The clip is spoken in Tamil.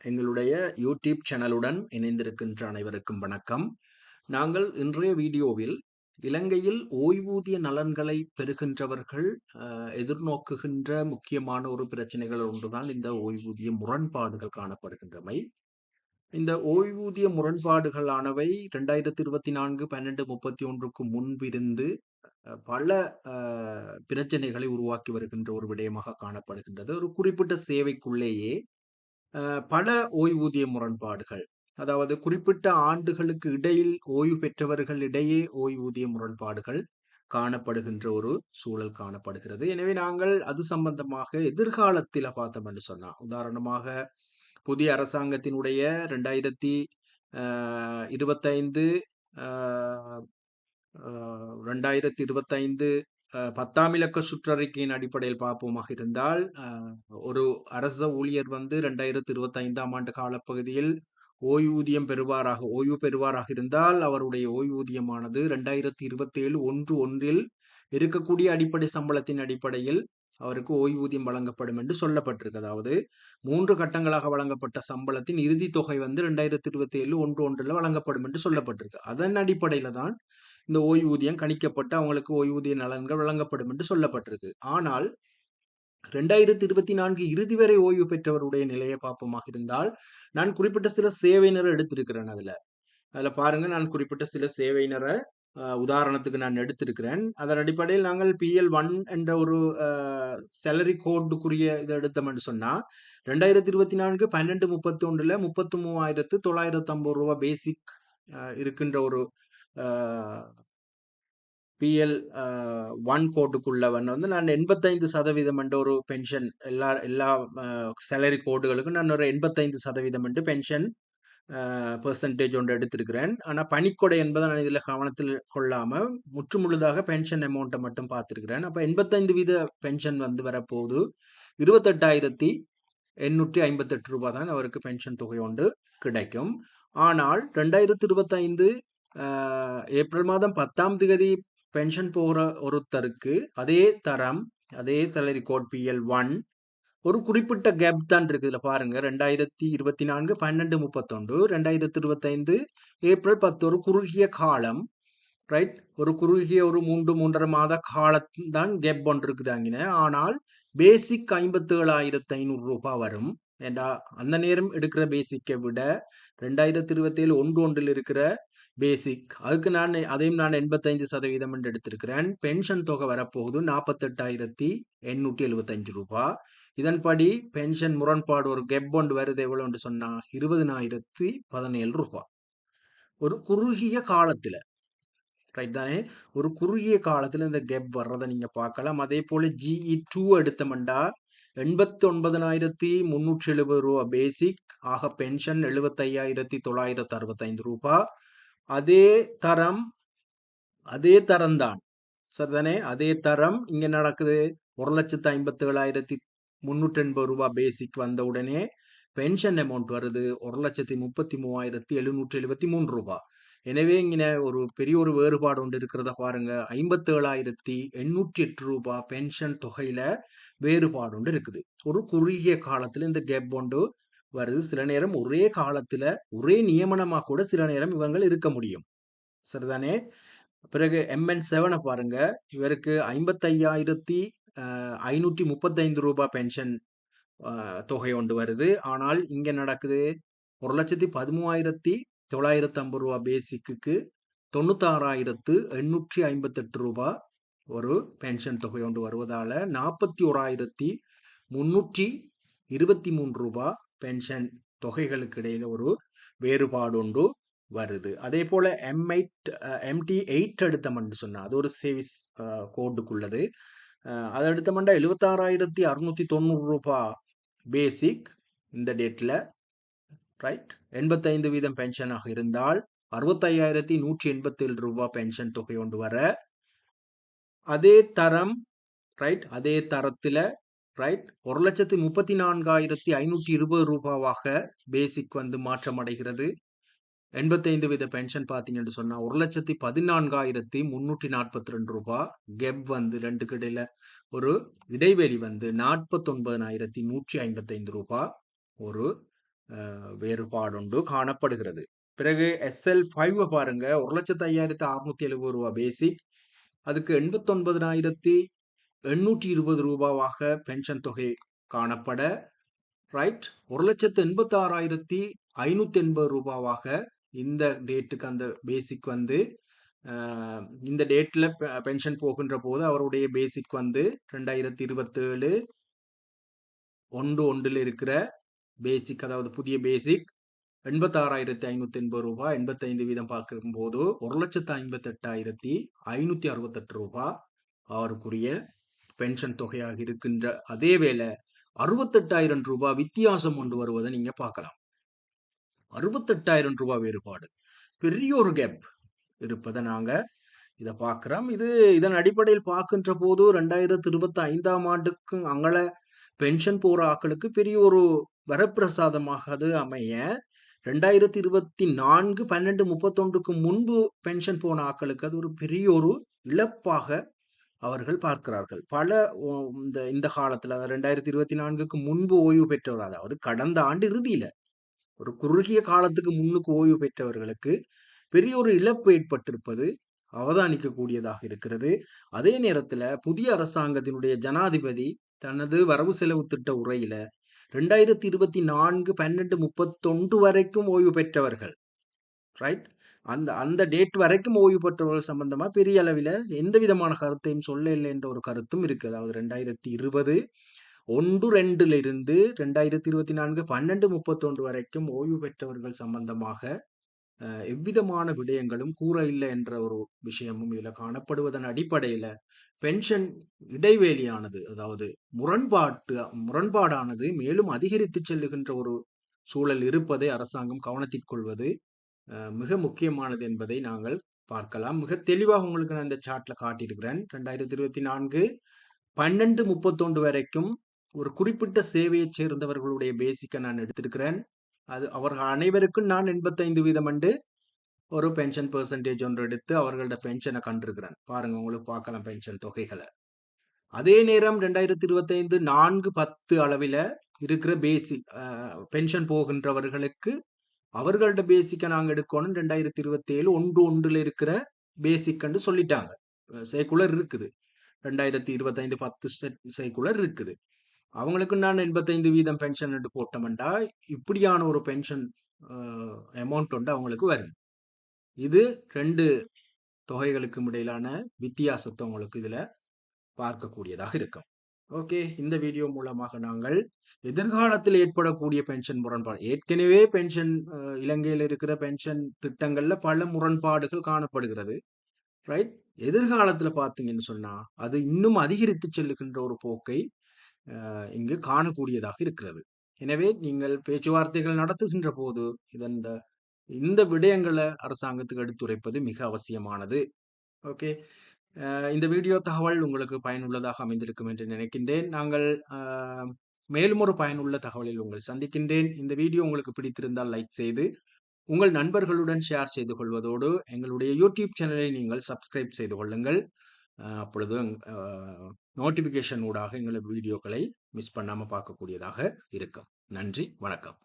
எங்களுடைய யூடியூப் சேனலுடன் இணைந்திருக்கின்ற அனைவருக்கும் வணக்கம். நாங்கள் இன்றைய வீடியோவில் இலங்கையில் ஓய்வூதிய நலன்களை பெறுகின்றவர்கள் எதிர்நோக்குகின்ற முக்கியமான ஒரு பிரச்சனைகள் ஒன்றுதான் இந்த ஓய்வூதிய முரண்பாடுகள் காணப்படுகின்றமை. இந்த ஓய்வூதிய முரண்பாடுகளானவை ரெண்டாயிரத்தி இருபத்தி நான்கு பன்னெண்டு முப்பத்தி ஒன்றுக்கு முன்பிருந்து பல பிரச்சனைகளை உருவாக்கி வருகின்ற ஒரு விடயமாக காணப்படுகின்றது. ஒரு குறிப்பிட்ட சேவைக்குள்ளேயே பல ஓய்வூதிய முரண்பாடுகள். அதாவது குறிப்பிட்ட ஆண்டுகளுக்கு இடையில் ஓய்வு பெற்றவர்களிடையே ஓய்வூதிய முரண்பாடுகள் காணப்படுகின்ற ஒரு சூழல் காணப்படுகிறது. எனவே நாங்கள் அது சம்பந்தமாக எதிர்காலத்தில் பார்த்தோம் என்று சொன்னா. உதாரணமாக புதிய அரசாங்கத்தினுடைய ரெண்டாயிரத்தி இருபத்தைந்து ரெண்டாயிரத்தி இருபத்தைந்து பத்தாம் இலக்க சுற்றறிக்கையின் அடிப்படையில் பார்ப்போமாக இருந்தால் ஒரு அரச ஊழியர் வந்து ரெண்டாயிரத்தி இருபத்தி ஐந்தாம் ஆண்டு காலப்பகுதியில் ஓய்வூதியம் பெறுவாராக ஓய்வு பெறுவாராக இருந்தால் அவருடைய ஓய்வூதியமானது ரெண்டாயிரத்தி இருபத்தி ஏழு ஒன்று ஒன்றில் இருக்கக்கூடிய அடிப்படை சம்பளத்தின் அடிப்படையில் அவருக்கு ஓய்வூதியம் வழங்கப்படும் என்று சொல்லப்பட்டிருக்கு. அதாவது மூன்று கட்டங்களாக வழங்கப்பட்ட சம்பளத்தின் இறுதி தொகை வந்து ரெண்டாயிரத்தி இருபத்தி ஏழு ஒன்று ஒன்றில் வழங்கப்படும் என்று சொல்லப்பட்டிருக்கு. அதன் அடிப்படையில தான் இந்த ஓய்வூதியம் கணிக்கப்பட்டு அவங்களுக்கு ஓய்வூதிய நலன்கள் வழங்கப்படும் என்று சொல்லப்பட்டிருக்கு. ஆனால் ரெண்டாயிரத்தி இருபத்தி நான்கு இறுதி வரை ஓய்வு பெற்றவருடைய நிலையை பார்ப்போமாக இருந்தால் நான் குறிப்பிட்ட சில சேவையினரை எடுத்திருக்கிறேன் அதுல. அதுல பாருங்க நான் குறிப்பிட்ட சில சேவையினரை உதாரணத்துக்கு நான் எடுத்திருக்கிறேன். அதன் அடிப்படையில் நாங்கள் பிஎல் ஒன் என்ற ஒரு சேலரி கோடுக்குரிய இதை எடுத்தோம்னு சொன்னால் ரெண்டாயிரத்தி இருபத்தி நான்கு பன்னெண்டு முப்பத்தி ஒன்றில் முப்பத்தி மூவாயிரத்து தொள்ளாயிரத்து ஐம்பது ரூபா பேசிக் இருக்கின்ற ஒரு பிஎல் ஒன் கோட்டுக்குள்ளவன் வந்து நான் எண்பத்தைந்து சதவீதம் என்ற ஒரு பென்ஷன் எல்லா எல்லா சேலரி கோடுகளுக்கும் நான் ஒரு எண்பத்தைந்து சதவீதம் என்று பென்ஷன் பெர்சன்டேஜ் ஒன்று எடுத்திருக்கிறேன். ஆனால் பணிக்கொடை என்பதை நான் இதில் கவனத்தில் கொள்ளாமல் முற்றுமுழுதாக பென்ஷன் அமௌண்ட்டை மட்டும் பார்த்துருக்கிறேன். அப்போ எண்பத்தைந்து வீத பென்ஷன் வந்து வரப்போகுது. இருபத்தெட்டாயிரத்தி எண்ணூற்றி ஐம்பத்தெட்டு ரூபாய் தான் அவருக்கு பென்ஷன் தொகை ஒன்று கிடைக்கும். ஆனால் ரெண்டாயிரத்தி இருபத்தைந்து ஏப்ரல் மாதம் பத்தாம் தேதி பென்ஷன் போகிற ஒருத்தருக்கு அதே தரம் அதே சேலரி கோட் பிஎல் ஒன் ஒரு குறிப்பிட்ட கேப் தான் இருக்குதுல பாருங்க. ரெண்டாயிரத்தி இருபத்தி நான்கு பன்னெண்டு முப்பத்தொன்று ரெண்டாயிரத்தி இருபத்தைந்து ஏப்ரல் பத்து ஒரு குறுகிய காலம். ரைட் ஒரு குறுகிய ஒரு மூன்று மூன்றரை மாத காலம் தான் கேப் ஒன்று இருக்குது அங்கின. ஆனால் பேசிக் ஐம்பத்தேழாயிரத்து ஐநூறு ரூபாய் வரும். ஏண்டா? அந்த நேரம் எடுக்கிற பேசிக்கை விட ரெண்டாயிரத்தி இருபத்தி ஏழு ஒன்று ஒன்றில் இருக்கிற பேசிக் அதுக்கு நான் அதையும் நான் எண்பத்தைந்து சதவீதம் என்று எடுத்திருக்கிறேன். பென்ஷன் தொகை வரப்போகுது நாற்பத்தெட்டாயிரத்தி எண்ணூற்றி எழுபத்தஞ்சு ரூபாய் இதன்படி பென்ஷன் முரண்பாடு ஒரு கெப் ஒன்று வருது எவ்வளோன்னு சொன்னால் இருபதினாயிரத்தி பதினேழு ரூபாய் ஒரு குறுகிய காலத்தில் ரைட் தானே? ஒரு குறுகிய காலத்தில் இந்த கெப் வர்றதை நீங்கள் பார்க்கலாம். அதே போல் ஜிஇ டூ எடுத்தமெண்டா எண்பத்தி ஒன்பதனாயிரத்தி முன்னூற்றி எழுபது ரூபா பேசிக் ஆக பென்ஷன் எழுபத்தையாயிரத்தி தொள்ளாயிரத்தி அறுபத்தைந்து ரூபா. அதே தரம் அதே தரம் தான் சரிதானே? அதே தரம். இங்க நடக்குது? ஒரு லட்சத்து ஐம்பத்தி ஏழாயிரத்தி முன்னூற்றி எண்பது ரூபா பேசிக் வந்த உடனே பென்ஷன் அமௌண்ட் வருது. ஒரு லட்சத்தி முப்பத்தி மூவாயிரத்தி எழுநூற்றி எழுபத்தி மூன்று ரூபாய் எனவே இங்கே ஒரு பெரிய ஒரு வேறுபாடு ஒன்று இருக்கிறத பாருங்க. ஐம்பத்தேழாயிரத்தி எண்ணூற்றி எட்டு ரூபாய் பென்ஷன் தொகையில வேறுபாடு ஒன்று இருக்குது. ஒரு குறுகிய காலத்துல இந்த கேப் ஒன்று வருது. சில நேரம் ஒரே காலத்துல ஒரே நியமனமா கூட சில நேரம் இவங்கள் இருக்க முடியும். சரிதானே? பிறகு எம்என் செவனை பாருங்க. இவருக்கு ஐம்பத்தையாயிரத்தி ஐநூற்றி முப்பத்தைந்து ரூபாய் பென்ஷன் தொகை ஒன்று வருது. ஆனால் இங்கே நடக்குது ஒரு லட்சத்தி பதிமூவாயிரத்தி தொள்ளாயிரத்து ஐம்பது ரூபா பேசிக்கு தொண்ணூத்தாறாயிரத்து எண்ணூற்றி ஐம்பத்தெட்டு ரூபா ஒரு பென்ஷன் தொகை ஒன்று வருவதால் நாற்பத்தி ஓராயிரத்தி முன்னூற்றி இருபத்தி மூன்று ரூபா பென்ஷன் தொகைகளுக்கு இடையில ஒரு வேறுபாடு ஒன்று வருது. அதே போல எம் எயிட் எம்டி எயிட் அடுத்த மண்டு சொன்னா அது ஒரு சேவிஸ் கோடுக்குள்ளது அதை அடுத்த மண்டா எழுபத்தாறாயிரத்தி அறுநூத்தி தொண்ணூறு ரூபாய் பேசிக் இந்த டேட்ல ரைட் எண்பத்தைந்து வீதம் பென்ஷனாக இருந்தால் அறுபத்தையாயிரத்தி நூற்றி எண்பத்தேழு ரூபாய் பென்ஷன் தொகை கொண்டு வர அதே தரம் ரைட் அதே தரத்தில் ரைட் ஒரு லட்சத்தி முப்பத்தி நான்காயிரத்தி ஐநூற்றி இருபது ரூபாவாக பேசிக் வந்து மாற்றம் அடைகிறது. எண்பத்தைந்து வித பென்ஷன் பார்த்தீங்கன்னு சொன்னால் ஒரு லட்சத்தி பதினான்காயிரத்தி முன்னூற்றி நாற்பத்தி ரெண்டு ரூபாய் கெப் வந்து ரெண்டுக்கு இடையில ஒரு இடைவெளி வந்து நாற்பத்தொன்பதனாயிரத்தி நூற்றி ஐம்பத்தைந்து ரூபாய் ஒரு வேறுபாடுண்டு காணப்படுகிறது. பிறகு எஸ்எல் ஃபைவ் பாருங்க. ஒரு லட்சத்து ஐயாயிரத்தி அறுநூத்தி எழுபது ரூபா பேசிக் அதுக்கு எண்பத்தொன்பதாயிரத்தி எண்ணூற்றி இருபது ரூபாவாக பென்ஷன் தொகை காணப்பட ரைட் ஒரு லட்சத்து எண்பத்தி ஆறாயிரத்தி எண்பது ரூபாவாக இந்த டேட்டுக்கு அந்த பேசிக் வந்து இந்த டேட்டில் பென்ஷன் போகின்ற போது அவருடைய பேசிக் வந்து ரெண்டாயிரத்தி இருபத்தேழு ஒன்று ஒன்றில் இருக்கிற பேசிக் அதாவது புதிய பேசிக் எண்பத்தாறாயிரத்தி ஐநூத்தி எண்பது ரூபாய் எண்பத்தைந்து வீதம் பார்க்கும் போது ஒரு லட்சத்து ஐம்பத்தி எட்டாயிரத்தி ஐநூத்தி அறுபத்தெட்டு ரூபாய் அவருக்குரிய பென்ஷன் தொகையாக இருக்கின்ற அதே வேளை அறுபத்தெட்டாயிரம் ரூபாய் வித்தியாசம் கொண்டு வருவதை நீங்க பார்க்கலாம். அறுபத்தெட்டாயிரம் ரூபாய் வேறுபாடு. பெரிய ஒரு கேப் இருப்பதை நாங்க இதை பார்க்கிறோம். இது இதன் அடிப்படையில் பார்க்கின்ற போது ரெண்டாயிரத்தி இருபத்தி ஐந்தாம் ஆண்டுக்கும் அங்கள பென்ஷன் போற ஆக்களுக்கு பெரிய ஒரு வரப்பிரசாதமாக அது அமைய. ரெண்டாயிரத்தி இருபத்தி நான்கு பன்னெண்டு முப்பத்தொன்றுக்கு முன்பு பென்ஷன் போன ஆக்களுக்கு அது ஒரு பெரிய ஒரு இழப்பாக அவர்கள் பார்க்கிறார்கள். பல இந்த இந்த காலத்துல ரெண்டாயிரத்தி இருபத்தி நான்குக்கு முன்பு ஓய்வு பெற்றவர் அதாவது கடந்த ஆண்டு இறுதியில ஒரு குறுகிய காலத்துக்கு முன்னுக்கு ஓய்வு பெற்றவர்களுக்கு பெரிய ஒரு இழப்பு ஏற்பட்டிருப்பது அவதானிக்கக்கூடியதாக இருக்கிறது. அதே நேரத்துல புதிய அரசாங்கத்தினுடைய ஜனாதிபதி தனது வரவு செலவு திட்ட உரையில ரெண்டாயிரத்தி இருபத்தி நான்கு பன்னெண்டு முப்பத்தொன்று வரைக்கும் ஓய்வு பெற்றவர்கள். ரைட் அந்த அந்த டேட் வரைக்கும் ஓய்வு பெற்றவர்கள் சம்பந்தமா பெரிய அளவில் எந்த விதமான கருத்தையும் சொல்ல இல்லை என்ற ஒரு கருத்தும் இருக்கு. அதாவது ரெண்டாயிரத்தி இருபது ஒன்று ரெண்டுல இருந்து ரெண்டாயிரத்தி இருபத்தி நான்கு பன்னெண்டு முப்பத்தொன்று வரைக்கும் ஓய்வு பெற்றவர்கள் சம்பந்தமாக எவ்விதமான விடயங்களும் கூற இல்லை என்ற ஒரு விஷயமும் இதில் காணப்படுவதன் அடிப்படையில் பென்ஷன் இடைவேளியானது அதாவது முரண்பாட்டு முரண்பாடானது மேலும் அதிகரித்து செல்லுகின்ற ஒரு சூழல் இருப்பதை அரசாங்கம் கவனத்தில் கொள்வது மிக முக்கியமானது என்பதை நாங்கள் பார்க்கலாம். மிக தெளிவாக உங்களுக்கு நான் இந்த சார்ட்ல காட்டியிருக்கிறேன். ரெண்டாயிரத்தி இருபத்தி நான்கு பன்னெண்டு முப்பத்தொன்று வரைக்கும் ஒரு குறிப்பிட்ட சேவையை சேர்ந்தவர்களுடைய பேசிக்கை நான் எடுத்திருக்கிறேன். அது அவர்கள் அனைவருக்கும் நான் எண்பத்தைந்து வீதம் அண்டு ஒரு பென்ஷன் பெர்சன்டேஜ் ஒன்று எடுத்து அவர்களோட பென்ஷனை கண்டிருக்கிறேன். பாருங்க உங்களுக்கு பார்க்கலாம் பென்ஷன் தொகைகளை. அதே நேரம் ரெண்டாயிரத்தி இருபத்தைந்து நான்கு பத்து அளவில் இருக்கிற பேசிக் பென்ஷன் போகின்றவர்களுக்கு அவர்களோட பேசிக்கை நாங்கள் எடுக்கணும் ரெண்டாயிரத்தி இருபத்தி ஏழு ஒன்று ஒன்றில் இருக்கிற பேசிக்னு சொல்லிட்டாங்க. சைக்குலர் இருக்குது. ரெண்டாயிரத்தி இருபத்தைந்து பத்து சைக்குலர் இருக்குது. அவங்களுக்கு நான் எண்பத்தைந்து வீதம் பென்ஷன் எடுத்து போட்டோம்டா இப்படியான ஒரு பென்ஷன் அமௌண்ட் வந்து அவங்களுக்கு வரும் இது ரெண்டு தொகைகளுக்கும் இடையிலான வித்தியாசத்தை உங்களுக்கு இதில் பார்க்கக்கூடியதாக இருக்கும். ஓகே இந்த வீடியோ மூலமாக நாங்கள் எதிர்காலத்தில் ஏற்படக்கூடிய பென்ஷன் முரண்பாடு ஏற்கனவே பென்ஷன் இலங்கையில் இருக்கிற பென்ஷன் திட்டங்கள்ல பல முரண்பாடுகள் காணப்படுகிறது. ரைட் எதிர்காலத்தில் பார்த்தீங்கன்னு சொன்னா அது இன்னும் அதிகரித்து செல்லுகின்ற ஒரு போக்கை இங்கு காணக்கூடியதாக இருக்கிறது. எனவே நீங்கள் பேச்சுவார்த்தைகள் நடத்துகின்ற போது இதன் இந்த விடயங்களை அரசாங்கத்துக்கு எடுத்துரைப்பது மிக அவசியமானது. ஓகே. இந்த வீடியோ தகவல் உங்களுக்கு பயனுள்ளதாக அமைந்திருக்கும் என்று நினைக்கின்றேன். நாங்கள் மேலும் ஒரு பயனுள்ள தகவலில் உங்களை சந்திக்கின்றேன். இந்த வீடியோ உங்களுக்கு பிடித்திருந்தால் லைக் செய்து உங்கள் நண்பர்களுடன் ஷேர் செய்து கொள்வதோடு எங்களுடைய யூடியூப் சேனலை நீங்கள் சப்ஸ்கிரைப் செய்து கொள்ளுங்கள். அப்பொழுது நோட்டிஃபிகேஷன் ஊடாக எங்களது வீடியோக்களை மிஸ் பண்ணாமல் பார்க்கக்கூடியதாக இருக்கும். நன்றி வணக்கம்.